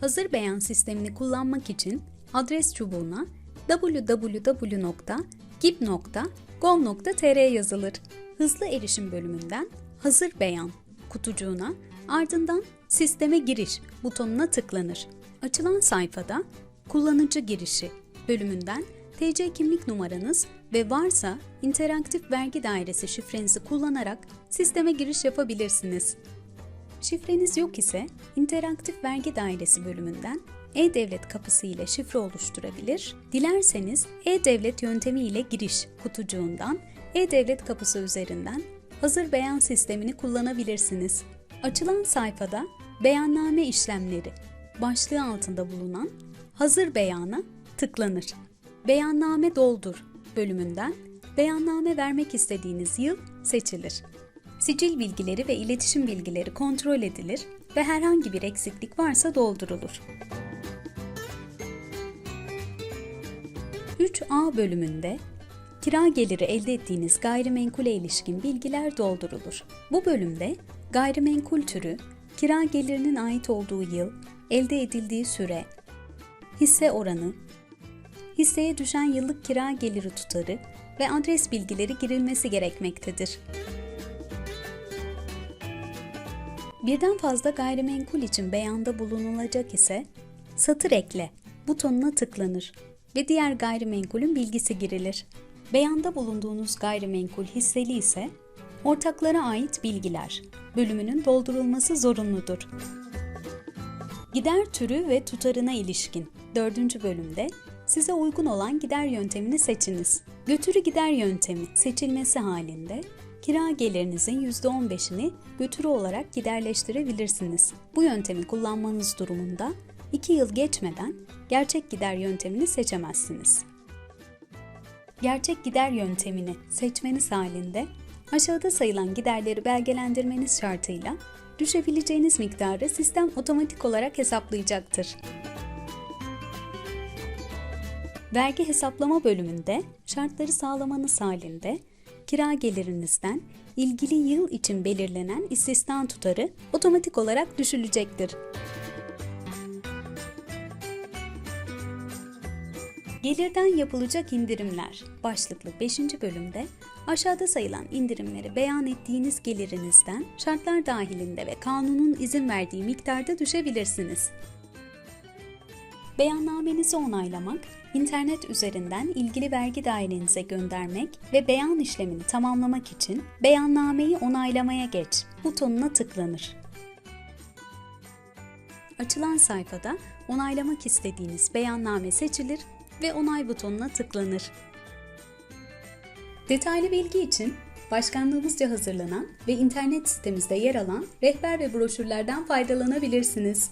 Hazır beyan sistemini kullanmak için adres çubuğuna www.gib.gov.tr yazılır. Hızlı erişim bölümünden Hazır beyan kutucuğuna ardından Sisteme giriş butonuna tıklanır. Açılan sayfada Kullanıcı girişi bölümünden TC kimlik numaranız ve varsa interaktif vergi dairesi şifrenizi kullanarak sisteme giriş yapabilirsiniz. Şifreniz yok ise interaktif vergi dairesi bölümünden e-devlet kapısı ile şifre oluşturabilir. Dilerseniz e-devlet yöntemi ile giriş kutucuğundan e-devlet kapısı üzerinden hazır beyan sistemini kullanabilirsiniz. Açılan sayfada beyanname işlemleri başlığı altında bulunan hazır beyana tıklanır. Beyanname doldur bölümünden beyanname vermek istediğiniz yıl seçilir. Sicil bilgileri ve iletişim bilgileri kontrol edilir ve herhangi bir eksiklik varsa doldurulur. 3A bölümünde kira geliri elde ettiğiniz gayrimenkule ilişkin bilgiler doldurulur. Bu bölümde gayrimenkul türü, kira gelirinin ait olduğu yıl, elde edildiği süre, hisse oranı, hisseye düşen yıllık kira geliri tutarı ve adres bilgileri girilmesi gerekmektedir. Birden fazla gayrimenkul için beyanda bulunulacak ise satır ekle butonuna tıklanır ve diğer gayrimenkulün bilgisi girilir. Beyanda bulunduğunuz gayrimenkul hisseli ise ortaklara ait bilgiler bölümünün doldurulması zorunludur. Gider türü ve tutarına ilişkin 4. bölümde size uygun olan gider yöntemini seçiniz. Götürü gider yöntemi seçilmesi halinde kira gelirinizin %15'ini götürü olarak giderleştirebilirsiniz. Bu yöntemi kullanmanız durumunda 2 yıl geçmeden gerçek gider yöntemini seçemezsiniz. Gerçek gider yöntemini seçmeniz halinde aşağıda sayılan giderleri belgelendirmeniz şartıyla düşebileceğiniz miktarı sistem otomatik olarak hesaplayacaktır. Vergi hesaplama bölümünde şartları sağlamanız halinde kira gelirinizden ilgili yıl için belirlenen istisna tutarı otomatik olarak düşülecektir. Gelirden yapılacak indirimler başlıklı 5. bölümde aşağıda sayılan indirimleri beyan ettiğiniz gelirinizden şartlar dahilinde ve kanunun izin verdiği miktarda düşebilirsiniz. Beyannamenizi onaylamak, internet üzerinden ilgili vergi dairenize göndermek ve beyan işlemini tamamlamak için beyannameyi onaylamaya geç butonuna tıklanır. Açılan sayfada onaylamak istediğiniz beyanname seçilir ve onay butonuna tıklanır. Detaylı bilgi için başkanlığımızca hazırlanan ve internet sitemizde yer alan rehber ve broşürlerden faydalanabilirsiniz.